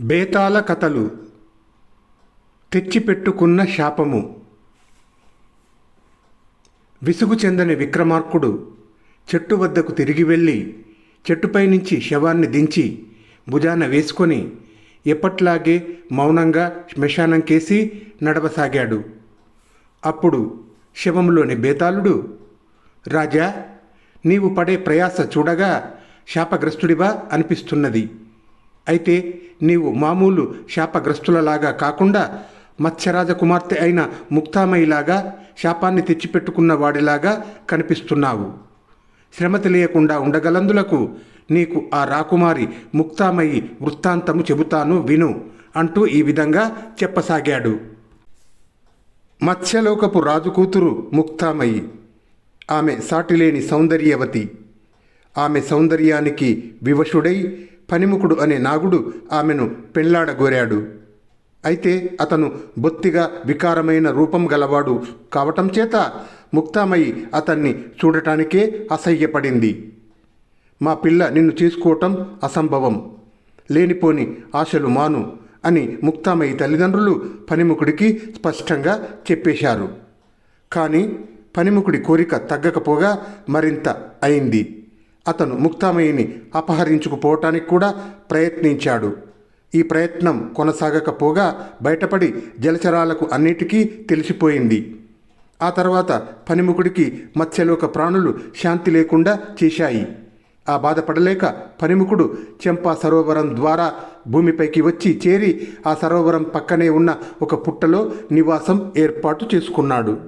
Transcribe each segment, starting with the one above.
బేతాల కథలు తెచ్చిపెట్టుకున్న శాపము. విసుగు చెందని విక్రమార్కుడు చెట్టు వద్దకు తిరిగి వెళ్ళి చెట్టుపై నుంచి శవాన్ని దించి భుజాన వేసుకొని ఎప్పట్లాగే మౌనంగా శ్మశానం కేసి నడవసాగాడు. అప్పుడు శవంలోని బేతాళుడు రాజా నీవు పడే ప్రయాస చూడగా శాపగ్రస్తుడివా? అనిపిస్తున్నది. అయితే నీవు మామూలు శాపగ్రస్తులలాగా కాకుండా మత్స్యరాజ కుమార్తె అయిన ముక్తామయిలాగా శాపాన్ని తెచ్చిపెట్టుకున్న వాడిలాగా కనిపిస్తున్నావు. శ్రమ తెలియకుండా ఉండగలందులకు నీకు ఆ రాకుమారి ముక్తామయి వృత్తాంతము చెబుతాను విను అంటూ ఈ విధంగా చెప్పసాగాడు. మత్స్యలోకపు రాజు కూతురు ముక్తామయి. ఆమె సాటిలేని సౌందర్యవతి. ఆమె సౌందర్యానికి వివశుడై పనిముకుడు అనే నాగుడు ఆమెను పెళ్ళాడగోరాడు. అయితే అతను బొత్తిగా వికారమైన రూపం గలవాడు కావటం చేత ముక్తామయి అతన్ని చూడటానికే అసహ్యపడింది. మా పిల్ల నిన్ను చేసుకోవటం అసంభవం. లేనిపోని ఆశలు మాను అని ముక్తామయి తల్లిదండ్రులు పనిముకుడికి స్పష్టంగా చెప్పేశారు. కానీ పనిముకుడి కోరిక తగ్గకపోగా మరింత అయింది. అతను ముక్తామయిని అపహరించుకుపోవటానికి కూడా ప్రయత్నించాడు. ఈ ప్రయత్నం కొనసాగకపోగా బయటపడి జలచరాలకు అన్నిటికీ తెలిసిపోయింది. ఆ తర్వాత పనిముకుడికి మత్స్యలోక ప్రాణులు శాంతి లేకుండా చేశాయి. ఆ బాధపడలేక పనిముకుడు చెంపా సరోవరం ద్వారా భూమిపైకి వచ్చి చేరి ఆ సరోవరం పక్కనే ఉన్న ఒక పుట్టలో నివాసం ఏర్పాటు చేసుకున్నాడు.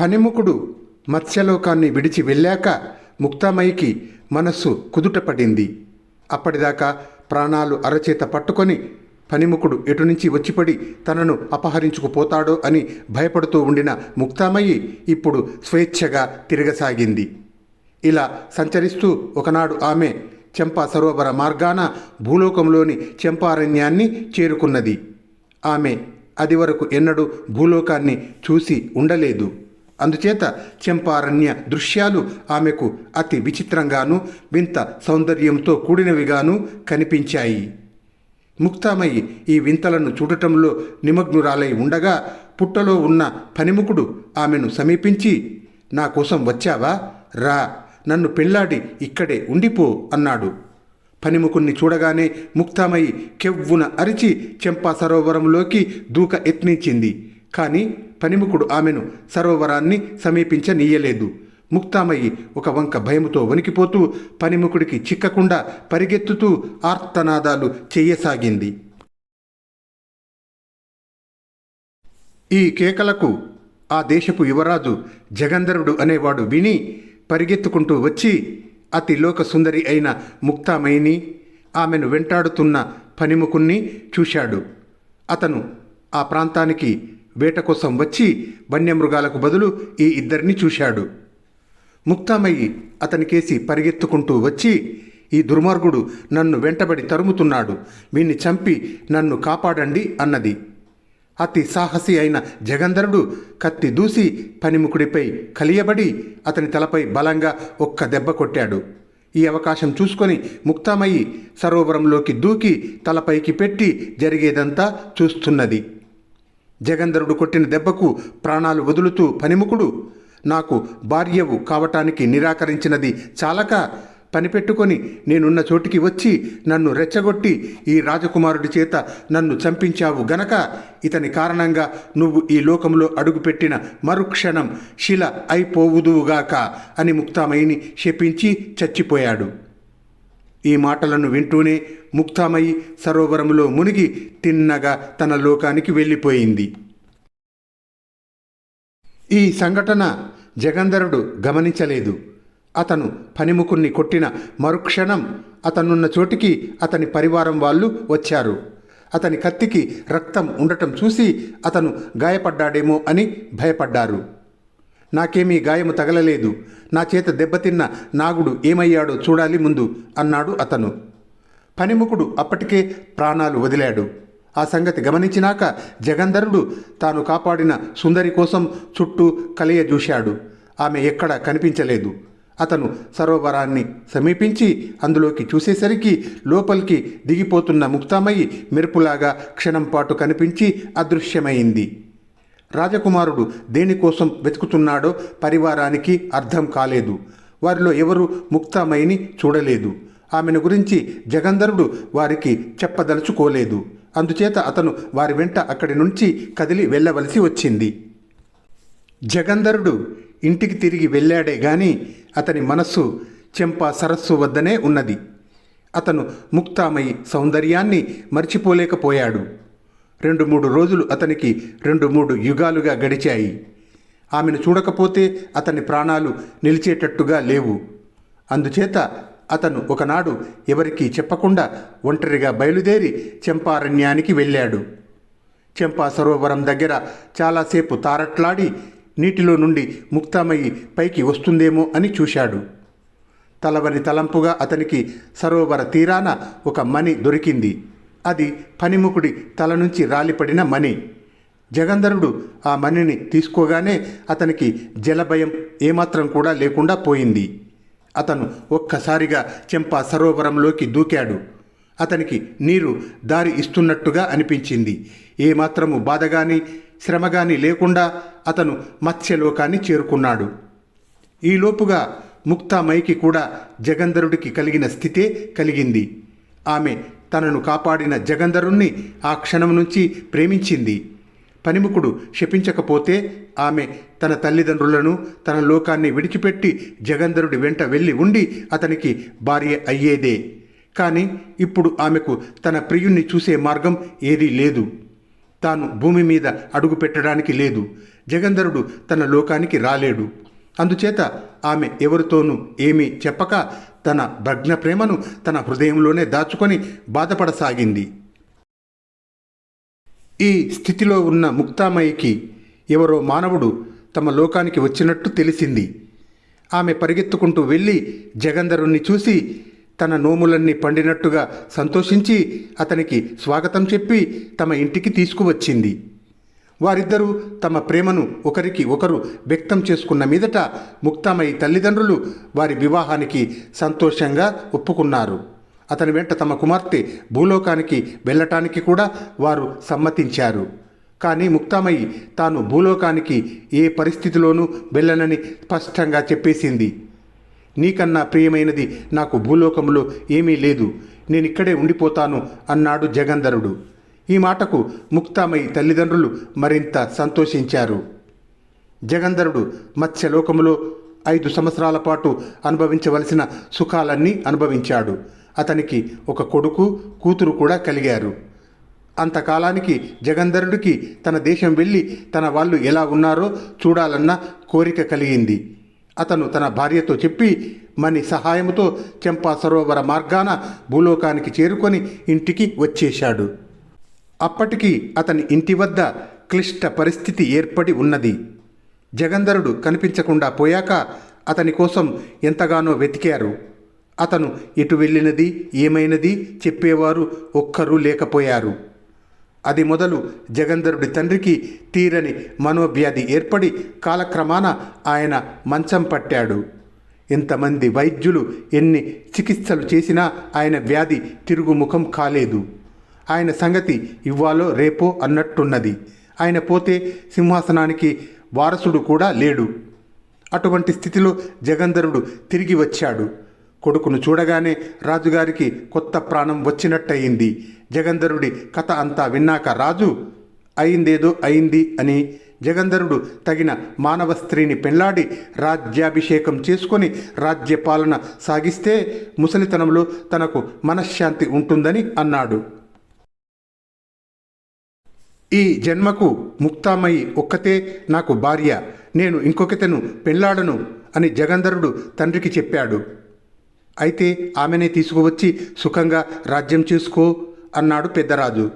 పనిముకుడు మత్స్యలోకాన్ని విడిచి వెళ్ళాక ముక్తామయికి మనస్సు కుదుటపడింది. అప్పటిదాకా ప్రాణాలు అరచేత పట్టుకొని పనిముకుడు ఎటు నుంచి వచ్చిపడి తనను అపహరించుకుపోతాడో అని భయపడుతూ ఉండిన ముక్తామయి ఇప్పుడు స్వేచ్ఛగా తిరగసాగింది. ఇలా సంచరిస్తూ ఒకనాడు ఆమె చెంపా సరోవర మార్గాన భూలోకంలోని చెంపారణ్యాన్ని చేరుకున్నది. ఆమె అది వరకు ఎన్నడూ భూలోకాన్ని చూసి ఉండలేదు. అందుచేత చెంపారణ్య దృశ్యాలు ఆమెకు అతి విచిత్రంగాను వింత సౌందర్యంతో కూడినవిగాను కనిపించాయి. ముక్తామయ్యి ఈ వింతలను చూడటంలో నిమగ్నురాలై ఉండగా పుట్టలో ఉన్న పనిముకుడు ఆమెను సమీపించి నా కోసం వచ్చావా? రా నన్ను పెళ్ళాడి ఇక్కడే ఉండిపో అన్నాడు. పనిముకుణ్ణి చూడగానే ముక్తామయ్యి కెవ్వున అరిచి చెంపా సరోవరంలోకి దూక యత్నించింది. కానీ పనిముకుడు ఆమెను సరోవరాన్ని సమీపించనీయలేదు. ముక్తామయ్యి ఒక వంక భయముతో వణికిపోతూ పనిముకుడికి చిక్కకుండా పరిగెత్తుతూ ఆర్తనాదాలు చేయసాగింది ఈ కేకలకు ఆ దేశపు యువరాజు జగంధరుడు అనేవాడు విని పరిగెత్తుకుంటూ వచ్చి అతి లోక సుందరి అయిన ముక్తామయిని ఆమెను వెంటాడుతున్న పనిముకుణ్ణి చూశాడు. అతను ఆ ప్రాంతానికి వేట కోసం వచ్చి వన్యమృగాలకు బదులు ఈ ఇద్దరిని చూశాడు. ముక్తామయ్యి అతనికేసి పరిగెత్తుకుంటూ వచ్చి ఈ దుర్మార్గుడు నన్ను వెంటబడి తరుముతున్నాడు. వీణ్ణి చంపి నన్ను కాపాడండి అన్నది. అతి సాహసి అయిన జగంధరుడు కత్తి దూసి పనిముకుడిపై కలియబడి అతని తలపై బలంగా ఒక్క దెబ్బ కొట్టాడు. ఈ అవకాశం చూసుకొని ముక్తామయ్యి సరోవరంలోకి దూకి తలపైకి పెట్టి జరిగేదంతా చూస్తున్నది. జగంధరుడు కొట్టిన దెబ్బకు ప్రాణాలు వదులుతూ పనిముకుడు. నాకు భార్యవు కావటానికి నిరాకరించినది చాలక పనిపెట్టుకొని నేనున్న చోటికి వచ్చి నన్ను రెచ్చగొట్టి ఈ రాజకుమారుడి చేత నన్ను చంపించావు గనక ఇతని కారణంగా నువ్వు ఈ లోకంలో అడుగుపెట్టిన మరుక్షణం శిల అయిపోవుదువుగాక అని ముక్తామయిని శపించి చచ్చిపోయాడు. ఈ మాటలను వింటూనే ముక్తామయి సరోవరంలో మునిగి తిన్నగా తన లోకానికి వెళ్ళిపోయింది. ఈ సంఘటన జగంధరుడు గమనించలేదు. అతను పనిముకుణ్ణి కొట్టిన మరుక్షణం అతనున్న చోటికి అతని పరివారం వాళ్ళు వచ్చారు. అతని కత్తికి రక్తం ఉండటం చూసి అతను గాయపడ్డాడేమో అని భయపడ్డారు. నాకేమీ గాయము తగలలేదు. నా చేత దెబ్బతిన్న నాగుడు ఏమయ్యాడో చూడాలి ముందు అన్నాడు అతను. పనిముకుడు అప్పటికే ప్రాణాలు వదిలాడు. ఆ సంగతి గమనించినాక జగంధరుడు తాను కాపాడిన సుందరి కోసం చుట్టూ కలియజూశాడు ఆమె ఎక్కడ కనిపించలేదు. అతను సరోవరాన్ని సమీపించి అందులోకి చూసేసరికి లోపలికి దిగిపోతున్న ముక్తామయ్యి మెరుపులాగా క్షణం పాటు కనిపించి అదృశ్యమైంది. రాజకుమారుడు దేనికోసం వెతుకుతున్నాడో పరివారానికి అర్థం కాలేదు. వారిలో ఎవరు ముక్తామయ్యని చూడలేదు. ఆమెను గురించి జగంధరుడు వారికి చెప్పదలుచుకోలేదు. అందుచేత అతను వారి వెంట అక్కడి నుంచి కదిలి వెళ్ళవలసి వచ్చింది. జగంధరుడు ఇంటికి తిరిగి వెళ్ళాడే గాని అతని మనస్సు చెంప సరస్సు వద్దనే ఉన్నది. అతను ముక్తామయి సౌందర్యాన్ని మర్చిపోలేకపోయాడు. రెండు మూడు రోజులు అతనికి రెండు మూడు యుగాలుగా గడిచాయి. ఆమెను చూడకపోతే అతని ప్రాణాలు నిలిచేటట్టుగా లేవు. అందుచేత అతను ఒకనాడు ఎవరికీ చెప్పకుండా ఒంటరిగా బయలుదేరి చెంపారణ్యానికి వెళ్ళాడు. చెంపా సరోవరం దగ్గర చాలాసేపు తారట్లాడి నీటిలో నుండి ముక్తమయ్యి పైకి వస్తుందేమో అని చూశాడు. తలవని తలంపుగా అతనికి సరోవర తీరాన ఒక మణి దొరికింది. అది పనిముకుడి తల నుంచి రాలిపడిన మణి. జగంధరుడు ఆ మణిని తీసుకోగానే అతనికి జలభయం ఏమాత్రం కూడా లేకుండా పోయింది. అతను ఒక్కసారిగా చెంపా సరోవరంలోకి దూకాడు. అతనికి నీరు దారి ఇస్తున్నట్టుగా అనిపించింది. ఏమాత్రము బాధగాని శ్రమగాని లేకుండా అతను మత్స్యలోకాన్ని చేరుకున్నాడు. ఈలోపుగా ముక్తామైకి కూడా జగంధరుడికి కలిగిన స్థితే కలిగింది. ఆమె తనను కాపాడిన జగంధరుణ్ణి ఆ క్షణం నుంచి ప్రేమించింది. పనిముకుడు శపించకపోతే ఆమె తన తల్లిదండ్రులను తన లోకాన్ని విడిచిపెట్టి జగంధరుడి వెంట వెళ్ళి ఉండి అతనికి భార్య అయ్యేదే. కానీ ఇప్పుడు ఆమెకు తన ప్రియుణ్ణి చూసే మార్గం ఏదీ లేదు. తాను భూమి మీద అడుగు పెట్టడానికి లేదు. జగంధరుడు తన లోకానికి రాలేడు. అందుచేత ఆమె ఎవరితోనూ ఏమీ చెప్పక తన భగ్న ప్రేమను తన హృదయంలోనే దాచుకొని బాధపడసాగింది. ఈ స్థితిలో ఉన్న ముక్తామయ్యకి ఎవరో మానవుడు తమ లోకానికి వచ్చినట్టు తెలిసింది. ఆమె పరిగెత్తుకుంటూ వెళ్ళి జగంధరుణ్ణి చూసి తన నోములన్నీ పండినట్టుగా సంతోషించి అతనికి స్వాగతం చెప్పి తమ ఇంటికి తీసుకువచ్చింది. వారిద్దరూ తమ ప్రేమను ఒకరికి ఒకరు వ్యక్తం చేసుకున్న మీదట ముక్తమై తల్లిదండ్రులు వారి వివాహానికి సంతోషంగా ఒప్పుకున్నారు. అతని వెంట తమ కుమార్తె భూలోకానికి వెళ్ళటానికి కూడా వారు సమ్మతించారు. కానీ ముక్తామయ్యి తాను భూలోకానికి ఏ పరిస్థితిలోనూ వెళ్ళనని స్పష్టంగా చెప్పేసింది. నీకన్నా ప్రియమైనది నాకు భూలోకంలో ఏమీ లేదు. నేను ఇక్కడే ఉండిపోతాను అన్నాడు జగంధరుడు. ఈ మాటకు ముక్తామయ్య తల్లిదండ్రులు మరింత సంతోషించారు. జగంధరుడు మత్స్యలోకములో ఐదు సంవత్సరాల పాటు అనుభవించవలసిన సుఖాలన్నీ అనుభవించాడు. అతనికి ఒక కొడుకు కూతురు కూడా కలిగారు. అంతకాలానికి జగంధరుడికి తన దేశం వెళ్ళి తన వాళ్ళు ఎలా ఉన్నారో చూడాలన్న కోరిక కలిగింది. అతను తన భార్యతో చెప్పి మని సహాయంతో చెంపా సరోవర మార్గాన భూలోకానికి చేరుకొని ఇంటికి వచ్చేశాడు. అప్పటికి అతని ఇంటి వద్ద క్లిష్ట పరిస్థితి ఏర్పడి ఉన్నది. జగంధరుడు కనిపించకుండా పోయాక అతని కోసం ఎంతగానో వెతికారు. అతను ఎటు వెళ్ళినది ఏమైనది చెప్పేవారు ఒక్కరూ లేకపోయారు. అది మొదలు జగంధరుడి తండ్రికి తీరని మనోవ్యాధి ఏర్పడి కాలక్రమాన ఆయన మంచం పట్టాడు. ఎంతమంది వైద్యులు ఎన్ని చికిత్సలు చేసినా ఆయన వ్యాధి తిరుగుముఖం కాలేదు. ఆయన సంగతి ఇవ్వాలో రేపో అన్నట్టున్నది. ఆయన పోతే సింహాసనానికి వారసుడు కూడా లేడు. అటువంటి స్థితిలో జగంధరుడు తిరిగి వచ్చాడు. కొడుకును చూడగానే రాజుగారికి కొత్త ప్రాణం వచ్చినట్టయింది. జగంధరుడి కథ అంతా విన్నాక రాజు అయిందేదో అయింది అని జగంధరుడు తగిన మానవ స్త్రీని పెళ్ళాడి రాజ్యాభిషేకం చేసుకొని రాజ్యపాలన సాగిస్తే ముసలితనంలో తనకు మనశ్శాంతి ఉంటుందని అన్నాడు. ఈ జన్మకు ముక్తామయి ఒక్కతే నాకు భార్య నేను ఇంకొకతను పెళ్ళాడను అని జగంధరుడు తండ్రికి చెప్పాడు. అయితే ఆమెనే తీసుకువచ్చి సుఖంగా రాజ్యం చేసుకో అన్నాడు పెద్దరాజు.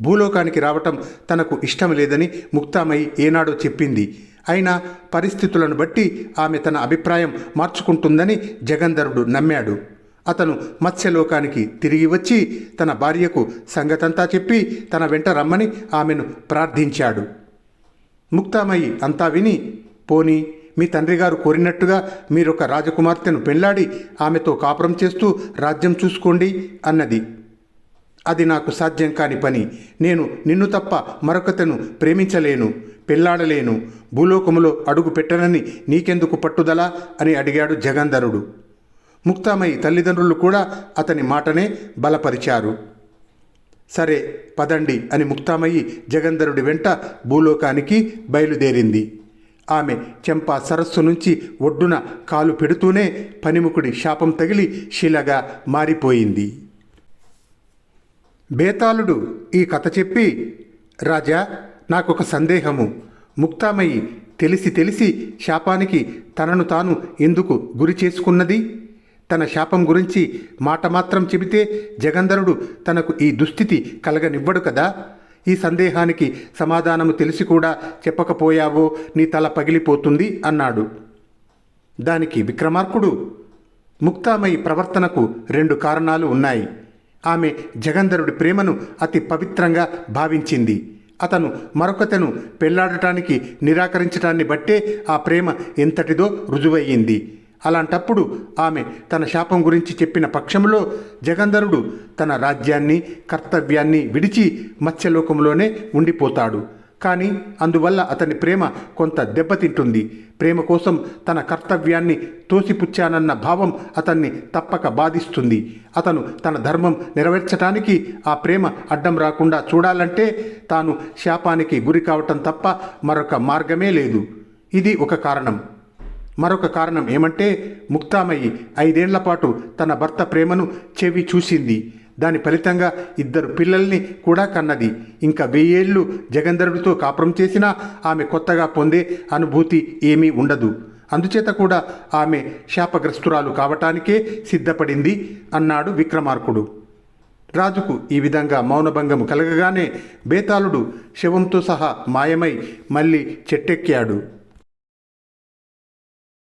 భూలోకానికి రావటం తనకు ఇష్టం లేదని ముక్తామయ్యి ఏనాడో చెప్పింది. అయినా పరిస్థితులను బట్టి ఆమె తన అభిప్రాయం మార్చుకుంటుందని జగంధరుడు నమ్మాడు. అతను మత్స్యలోకానికి తిరిగి వచ్చి తన భార్యకు సంగతంతా చెప్పి తన వెంట రమ్మని ఆమెను ప్రార్థించాడు. ముక్తామయ్యి అంతా విని పోని మీ తండ్రి గారు కోరినట్టుగా మీరొక రాజకుమార్తెను పెళ్ళాడి ఆమెతో కాపురం చేస్తూ రాజ్యం చూసుకోండి అన్నది. అది నాకు సాధ్యం కాని పని. నేను నిన్ను తప్ప మరొకతను ప్రేమించలేను పెళ్ళాడలేను భూలోకములో అడుగు పెట్టనని నీకెందుకు పట్టుదల అని అడిగాడు జగంధరుడు. ముక్తామయ్య తల్లిదండ్రులు కూడా అతని మాటనే బలపరిచారు. సరే పదండి అని ముక్తామయ్యి జగంధరుడి వెంట భూలోకానికి బయలుదేరింది. ఆమె చెంపా సరస్సు నుంచి ఒడ్డున కాలు పెడుతూనే పనిముకుడి శాపం తగిలి శిలగా మారిపోయింది. బేతాళుడు ఈ కథ చెప్పి రాజా నాకొక సందేహము. ముక్తామయ్యి తెలిసి తెలిసి శాపానికి తనను తాను ఎందుకు గురి చేసుకున్నది? తన శాపం గురించి మాట మాత్రం చెబితే జగంధరుడు తనకు ఈ దుస్థితి కలగనివ్వడు కదా? ఈ సందేహానికి సమాధానము తెలిసి కూడా చెప్పకపోయావో నీ తల పగిలిపోతుంది అన్నాడు. దానికి విక్రమార్కుడు ముక్తామయి ప్రవర్తనకు రెండు కారణాలు ఉన్నాయి. ఆమె జగంధరుడి ప్రేమను అతి పవిత్రంగా భావించింది. అతను మరొకతను పెళ్ళాడటానికి నిరాకరించటాన్ని బట్టే ఆ ప్రేమ ఎంతటిదో రుజువయ్యింది. అలాంటప్పుడు ఆమె తన శాపం గురించి చెప్పిన పక్షంలో జగంధరుడు తన రాజ్యాన్ని కర్తవ్యాన్ని విడిచి మత్స్యలోకంలోనే ఉండిపోతాడు. కానీ అందువల్ల అతని ప్రేమ కొంత దెబ్బతింటుంది. ప్రేమ కోసం తన కర్తవ్యాన్ని తోసిపుచ్చానన్న భావం అతన్ని తప్పక బాధిస్తుంది. అతను తన ధర్మం నెరవేర్చడానికి ఆ ప్రేమ అడ్డం రాకుండా చూడాలంటే తాను శాపానికి గురి కావటం తప్ప మరొక మార్గమే లేదు. ఇది ఒక కారణం. మరొక కారణం ఏమంటే ముక్తామయ్యి ఐదేళ్ళ పాటు తన భర్త ప్రేమను చెవి చూసింది. దాని ఫలితంగా ఇద్దరు పిల్లల్ని కూడా కన్నది. ఇంకా వెయ్యేళ్ళు జగంధరుడితో కాపురం చేసినా ఆమె కొత్తగా పొందే అనుభూతి ఏమీ ఉండదు. అందుచేత కూడా ఆమె శాపగ్రస్తురాలు కావటానికే సిద్ధపడింది అన్నాడు విక్రమార్కుడు. రాజుకు ఈ విధంగా మౌనభంగము కలగగానే బేతాళుడు శవంతో సహా మాయమై మళ్ళీ చెట్టెక్కాడు.